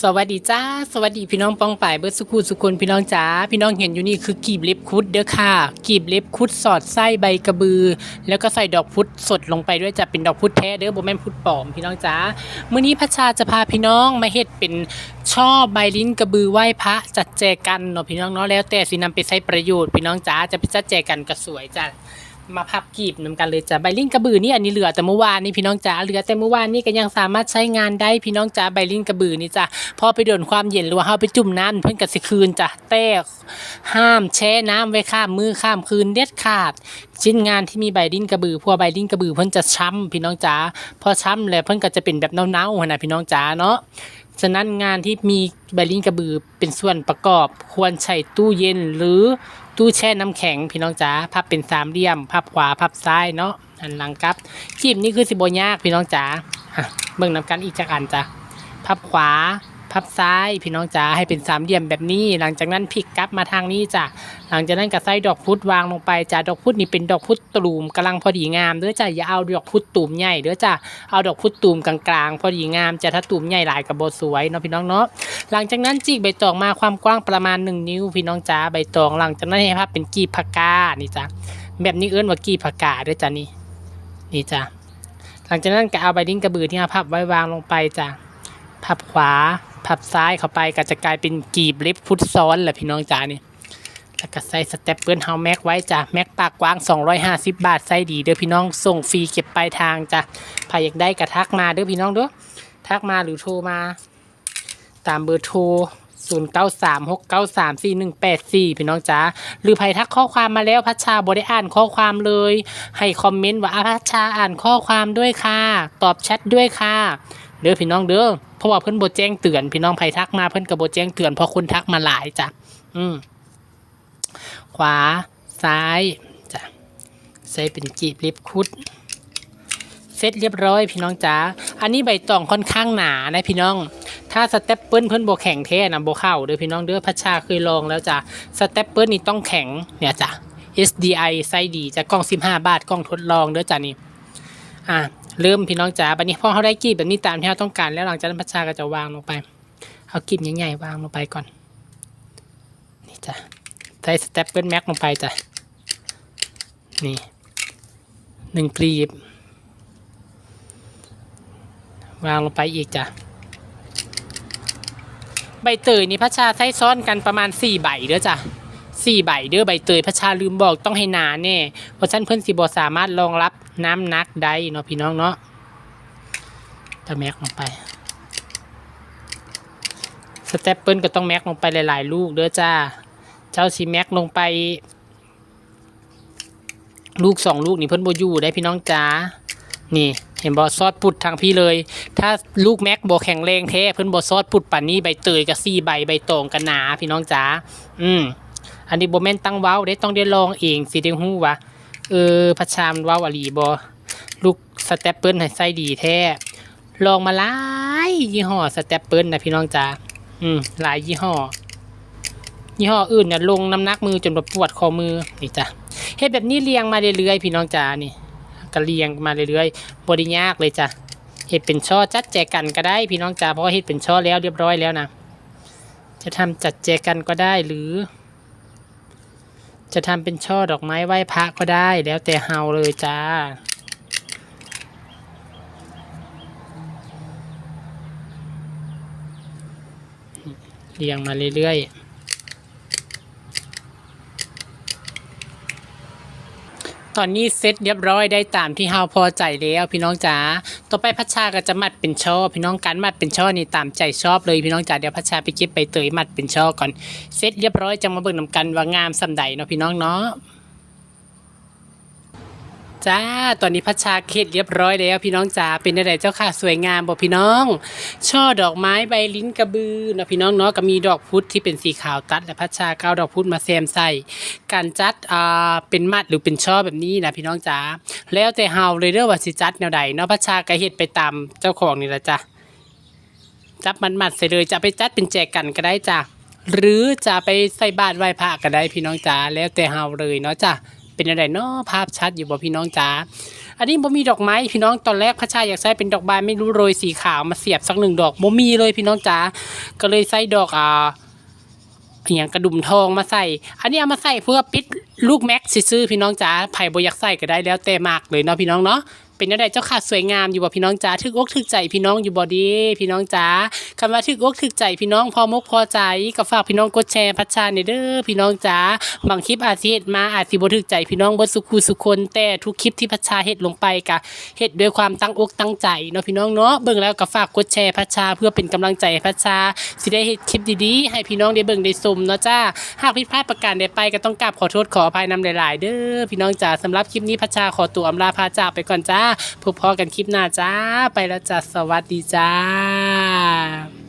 สวัสดีจ้า สวัสดีพี่น้องป้องป่ายเบิร์ดสุขุสุคนพี่น้องจ๋าพี่น้องเห็นอยู่นี่คือกีบเล็บคุดเด้อค่ะ กีบเล็บคุดสอดไส้ใบกระบือ แล้วก็ใส่ดอกพุธสดลงไปด้วยจะเป็นดอกพุธแท้เด้อโบแม่นพุธปลอมพี่น้องจ๋ามื้อนี้พระชาจะพาพี่น้องมาเฮ็ดเป็นช่อใบลิ้นกระบือไหว้พระจัดแจกันเนาะพี่น้องเนาะแล้วแต่สินำไปใช้ประโยชน์พี่น้องจ๋าจะไปจัดแจกันก็สวยจ้ะ มาพับกีบนำกันเลยจ้ะใบลิ้นกระบือนี่อันนี้เหลือแต่เมื่อวานนี่พี่น้องจ๋าเหลือแต่เมื่อวานนี่ก็ยังสามารถใช้งานได้พี่น้องจ๋าใบลิ้นกระบือนี่จ้ะพอไปโดนความเย็นหรือว่าเฮาไปจุ่มน้ำเพิ่นก็สิคืนจ้ะแต่ห้ามแช่น้ำไว้ข้ามมือข้ามคืนเด็ดขาด ชิ้นงานที่มีใบลิ้นกระบือพวกใบลิ้นกระบือเพิ่นจะช้ำพี่น้องจ๋าพอช้ำแล้วเพิ่นก็จะเป็นแบบเน่าๆนะพี่น้องจ๋าเนาะฉะนั้นงานที่มีใบลิ้นกระบือเป็นส่วนประกอบ ควรใช้ตู้เย็นหรือตู้แช่น้ำแข็งพี่น้องจ๋าพับเป็นสามเหลี่ยมพับขวาพับซ้ายเนาะอันหลังครับคลิปนี้คือสิบยากพี่น้องจ๋าเบิ่งนำกันอีกจักอันจ้ะพับขวา พับซ้ายพี่น้องจ๋าให้เป็นสามเหลี่ยมแบบนี้ หลังจากนั้นพลิกกลับมาทางนี้จ้ะหลังจากนั้นก็ใส่ดอกพุธวางลงไปจ้ะดอกพุธนี่เป็นดอกพุธตูมกำลังพอดีงามเด้อจ้ะอย่าเอาดอกพุธตูมใหญ่เด้อจ้ะเอาดอกพุธตูมกลางๆ พอดีงามจะถ้าตูมใหญ่หลายกับโบสวยเนาะพี่น้องเนาะหลังจากนั้นจีกใบตองมาความกว้างประมาณ 1 นิ้ว พี่น้องจ๋าใบตองหลังจากนั้นให้พับเป็นกีบผักกานี่จ้ะแบบนี้เอื้นว่ากีบผักกาเด้อจ้ะนี่นี่จ้ะหลังจากนั้นก็เอาใบดิ้นกระบือที่เราพับไว้วางลงไปจ้ะพับขวา พับซ้ายเข้าไปก็จะกลายเป็นกีบเล็บฟุตซ้อนแหละพี่น้องจ๋านี่แล้วก็ใส่สเต็ปเปิลเฮาแม็กไว้จ้ะแม็กปากกว้าง 250 บาทใส่ดีเด้อพี่น้องส่งฟรีเก็บปลายทางจ้ะใครอยากได้ก็ทักมาเด้อพี่น้องเด้อทักมาหรือโทรมา ตามเบอร์โทร0936934184 พี่น้องจ๋าหรือใครทักข้อความมาแล้วพัชชาบ่ได้อ่านข้อความเลย ให้คอมเมนต์ว่าอาพัชชาอ่านข้อความด้วยค่ะ ตอบแชทด้วยค่ะ เด้อพี่น้องเด้อเพราะว่าเพิ่นบ่แจ้งเตือนพี่น้องไผทักมาเพิ่นก็บ่แจ้งเตือนเพราะคนทักมาหลายจ้ะอืมขวาซ้ายจ้ะใส่เป็นจีบล็บคุดเสร็จเรียบร้อยพี่น้องจ๋าอันนี้ใบตองค่อนข้างหนานะพี่น้อง ถ้าสเต็ปเปิลเพิ่นโบแข็งแท้นะโบเข้าเด้อพี่น้องเด้อพัชชาเคยลองแล้วจ้ะสเต็ปเปิลนี่ต้องแข็งเนี่ยจ้ะ SDI ไซดีจะกล้อง 15 บาทกล้องทดลองเด้อจ้ะนี่อะ เริ่มพี่น้องจ๋าบัดนี้พอเขาได้กีบแบบนี้ตามที่เราต้องการแล้วหลังจากนั้นพัชชาก็จะวางลงไปเอากีบใหญ่ๆวางลงไปก่อนนี่จ้ะใส่สเต็ปเปิลแม็กลงไปจ้ะนี่หนึ่งกลีบ วางลงไปอีกจ้ะใบเตยนี่พัชชาใช้ซ้อนกันประมาณสี่ใบเด้อจ้ะ สี่ใบเด้อใบเตยพัชชาลืมบอกต้องให้หนาแน่เพราะฉันเพื่อนสิบสามารถรองรับน้ำนักได้เนาะพี่น้องเนาะจะแม็กลงไปสเตปเปิลก็ต้องแม็กลงไปหลายๆ ลูกเด้อจ้า เจ้าสีแม็กลงไป ลูกสองลูกนี่เพิ่นโบยู่ได้พี่น้องจ้านี่เห็นบอซอดปุดทางพี่เลย ถ้าลูกแม็กบอแข็งแรงแท้เพิ่นบอซอดปุดป่านนี้ใบเตยกับซี่ใบใบตองกันหนาพี่น้องจ๋าอืม อันนี้โบแม่นตั้งเว้าได้ต้องได้ลองเองสิได้ฮู้ว่าเออพัชชามเว้าอลีบอลูกสเต็ปเปิลให้ใส่ดีแท้ลองมาหลายยี่ห้อสเต็ปเปิลนะพี่น้องจ๋าอืมหลายยี่ห้อ ยี่ห้ออื่นเนี่ยลงน้ำหนักมือจนปวดคอมือนี่จ้ะเฮ็ดแบบนี้เรียงมาเรื่อยๆพี่น้องจ๋านี่ก็เรียงมาเรื่อยๆบริยากเลยจ้ะเห็ดเป็นช่อจัดแจกันก็ได้ พี่น้องจ๋าเพราะเห็ดเป็นช่อแล้วเรียบร้อยแล้วนะจะทำจัดแจกันก็ได้หรือ จะทำเป็นช่อดอกไม้ไหว้พระก็ได้แล้วแต่เฮาเลยจ้า เรียงมาเรื่อยๆ ตอนนี้เซ็ตเรียบร้อยได้ตามที่เฮาพอใจแล้วพี่น้องจ๋า ต่อไปพัชชาก็จะมัดเป็นช่อพี่น้องการมัดเป็นช่อนี่ตามใจชอบเลยพี่น้องจ๋าเดี๋ยวพัชชาไปเก็บไปเตยมัดเป็นช่อก่อนเซ็ตเรียบร้อยจะมาเบิ่งนำกันว่างามสำใดเนาะพี่น้องเนาะ จ้า ตอนนี้พัชชาเข็ดเรียบร้อยแล้วพี่น้องจ๋า เป็นอะไรเจ้าค่ะสวยงามบอกพี่น้อง ช่อดอกไม้ใบลิ้นกระบือเนาะพี่น้องเนาะก็มีดอกพุธที่เป็นสีขาวตัด และพัชชาก็เอาดอกพุธมาแซมใส่ การจัดอ่าเป็นมัดหรือเป็นช่อแบบนี้นะพี่น้องจ๋า แล้วแต่เฮาเลยเด้อว่าสิจัดแนวใดเนาะพัชชาก็เฮ็ดไปตามเจ้าของนี่แหละจ้ะ จับมันมัดๆใส่เลยจะไปจัดเป็นแจกกันก็ได้จ้ะ หรือจะไปใส่บาตรไหว้พระก็ได้พี่น้องจ๋า แล้วแต่เฮาเลยเนาะจ้ะ เป็นอะไรเนาะภาพชัดอยู่บ่พี่น้องจ๋าอันนี้บ่มีดอกไม้พี่น้องตอนแรกพระชายอยากใช้เป็นดอกบานไม่รู้โรยสีขาวมาเสียบสักหนึ่งดอกบ่มีเลยพี่น้องจ๋าก็เลยใส่ดอกอ่าอหย่างกระดุมทองมาใส่ อันนี้เอามาใส่เพื่อปิดลูกแม็กซ์ซื้อพี่น้องจ๋าไผ่บ่อยากใส่ก็ได้แล้วแต่มากเลยเนาะพี่น้องเนาะ เป็นยังไงเจ้าค่ะสวยงามอยู่บ่พี่น้องจ๋าถึกอกถึกใจพี่น้องอยู่บ่ดีพี่น้องจ๋าคำว่าถึกอกถึกใจพี่น้องพอมกพอใจก็ฝากพี่น้องกดแชร์พัชชาในเด้อพี่น้องจ๋าบางคลิปอาจสิเฮ็ดมาอาจสิบ่ถึกใจพี่น้องบิดสุขุสุคนแต่ทุกคลิปที่พัชชาเฮ็ดลงไปก็เฮ็ดด้วยความตั้งอกตั้งใจเนาะพี่น้องเนาะเบิ่งแล้วก็ฝากกดแชร์พัชชาเพื่อเป็นกำลังใจพัชชาสิได้เฮ็ดคลิปดีๆให้พี่น้องได้เบิ่งได้ชมเนาะจ้าหากผิดพลาดประการใดไปก็ต้องกราบขอโทษขออภัยนำหลาย ๆ เด้อพี่น้องจ๋าสำหรับคลิปนี้พัชชาขอตัวอำลาพาจากไปก่อนจ้าพบพอกันคลิปหน้าจ้า ไปแล้วจ้าสวัสดีจ้า